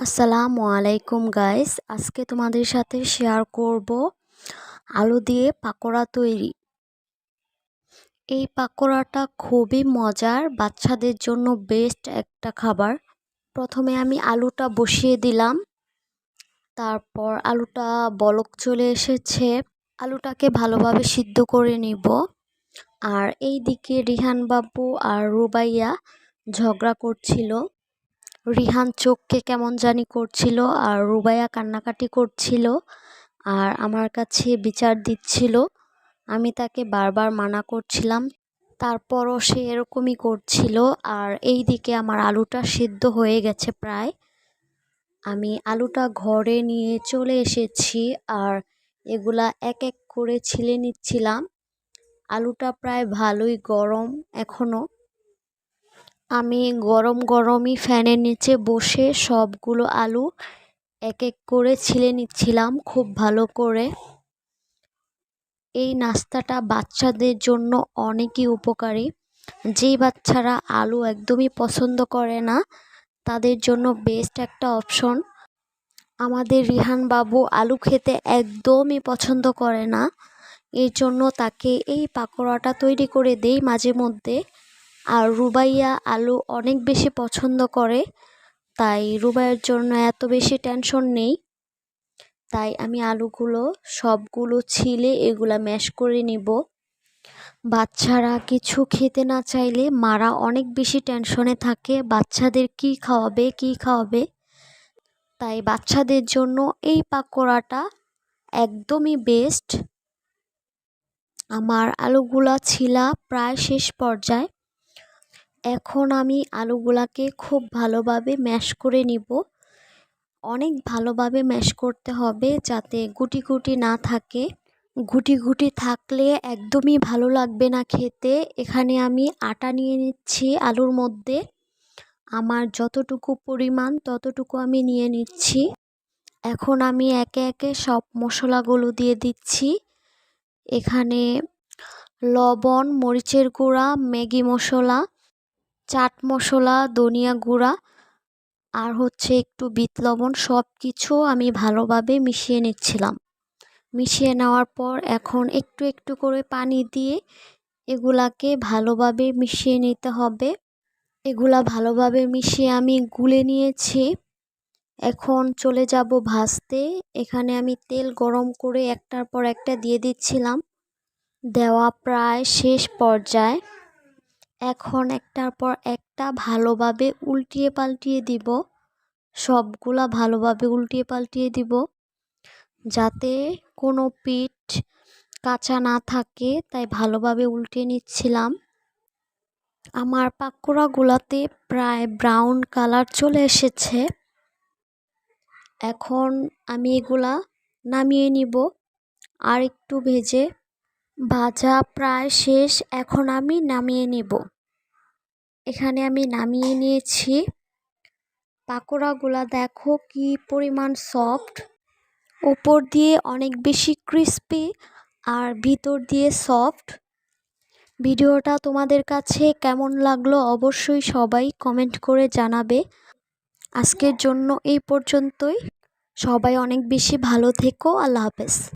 আসসালামু আলাইকুম গাইস আজকে তোমাদের সাথে শেয়ার করব আলু দিয়ে পাকোড়া তৈরি। এই পাকোড়াটা খুবই মজার, বাচ্চাদের জন্য বেস্ট একটা খাবার। প্রথমে আমি আলুটা বসিয়ে দিলাম। তারপর আলুটা বলক চলে এসেছে। আলুটাকে ভালোভাবে সিদ্ধ করে নিব। আর এই দিকে রিহান বাবু আর রুবাইয়া ঝগড়া করছিল। রিহান চোখকে কেমন জানি করছিল আর রুবাইয়া কান্নাকাটি করছিল আর আমার কাছে বিচার দিচ্ছিল। আমি তাকে বারবার মানা করছিলাম, তারপরও সে এরকমই করছিল আর এই দিকে আমার আলুটা সিদ্ধ হয়ে গেছে প্রায়। আমি আলুটা ঘরে নিয়ে চলে এসেছি আর এগুলা এক এক করে ছিলে নিচ্ছিলাম। আলুটা প্রায় ভালোই গরম এখনও আমি গরম গরমই ফ্যানের নিচে বসে সবগুলো আলু এক এক করে ছিলে নিচ্ছিলাম খুব ভালো করে। এই নাস্তাটা বাচ্চাদের জন্য অনেকই উপকারী। যেই বাচ্চারা আলু একদমই পছন্দ করে না, তাদের জন্য বেস্ট একটা অপশন আমাদের রিহান বাবু আলু খেতে একদমই পছন্দ করে না, এর জন্য তাকে এই পাকোড়াটা তৈরি করে দেই মাঝে মধ্যে। আর রুবাইয়া আলু অনেক বেশি পছন্দ করে, তাই রুবাইয়ের জন্য এত বেশি টেনশন নেই। তাই আমি আলুগুলো সবগুলো ছিলে এগুলা ম্যাশ করে নিব। বাচ্চারা কিছু খেতে না চাইলে মারা অনেক বেশি টেনশনে থাকে, বাচ্চাদের কি খাওয়াবে কি খাওয়াবে। তাই বাচ্চাদের জন্য এই পাকোড়াটা একদমই বেস্ট আমার আলুগুলা ছিলা প্রায় শেষ পর্যায়ে। এখন আমি আলুগুলাকে খুব ভালোভাবে ম্যাশ করে নিব। অনেক ভালোভাবে ম্যাশ করতে হবে যাতে গুটি গুটি না থাকে। গুটি গুটি থাকলে একদমই ভালো লাগবে না খেতে। এখানে আমি আটা নিয়ে নিচ্ছি আলুর মধ্যে। আমার যতটুকু পরিমাণ ততটুকু আমি নিয়ে নিচ্ছি। এখন আমি একে একে সব মশলাগুলো দিয়ে দিচ্ছি। এখানে লবণ, মরিচের গুঁড়া, ম্যাগি মশলা চাট মশলা, ধনিয়া গুঁড়া আর হচ্ছে একটু বিট লবণ সব কিছু আমি ভালোভাবে মিশিয়ে নিচ্ছিলাম। মিশিয়ে নেওয়ার পর এখন একটু একটু করে পানি দিয়ে এগুলাকে ভালোভাবে মিশিয়ে নিতে হবে। এগুলা ভালোভাবে মিশিয়ে আমি গুলে নিয়েছি। এখন চলে যাব ভাজতে। এখানে আমি তেল গরম করে একটার পর একটা দিয়ে দিচ্ছিলাম। দেওয়া প্রায় শেষ পর্যায়ে। এখন একটার পর একটা ভালোভাবে উল্টিয়ে পাল্টিয়ে দিব। সবগুলা ভালোভাবে উল্টিয়ে পাল্টিয়ে দিব। যাতে কোনো পিঠ কাঁচা না থাকে, তাই ভালোভাবে উল্টে নিচ্ছিলাম। আমার পাকোড়াগুলাতে প্রায় ব্রাউন কালার চলে এসেছে। এখন আমি এগুলা নামিয়ে নিব। আর একটু ভেজে ভাজা প্রায় শেষ, এখন আমি নামিয়ে নেব। এখানে আমি নামিয়ে নিয়েছি। পাকোড়াগুলা দেখো কি পরিমাণ সফট। উপর দিয়ে অনেক বেশি ক্রিস্পি আর ভিতর দিয়ে সফট। ভিডিওটা তোমাদের কাছে কেমন লাগল অবশ্যই সবাই কমেন্ট করে জানাবে। আজকের জন্য এই পর্যন্তই। সবাই অনেক বেশি ভালো থেকো। আল্লাহ হাফেজ।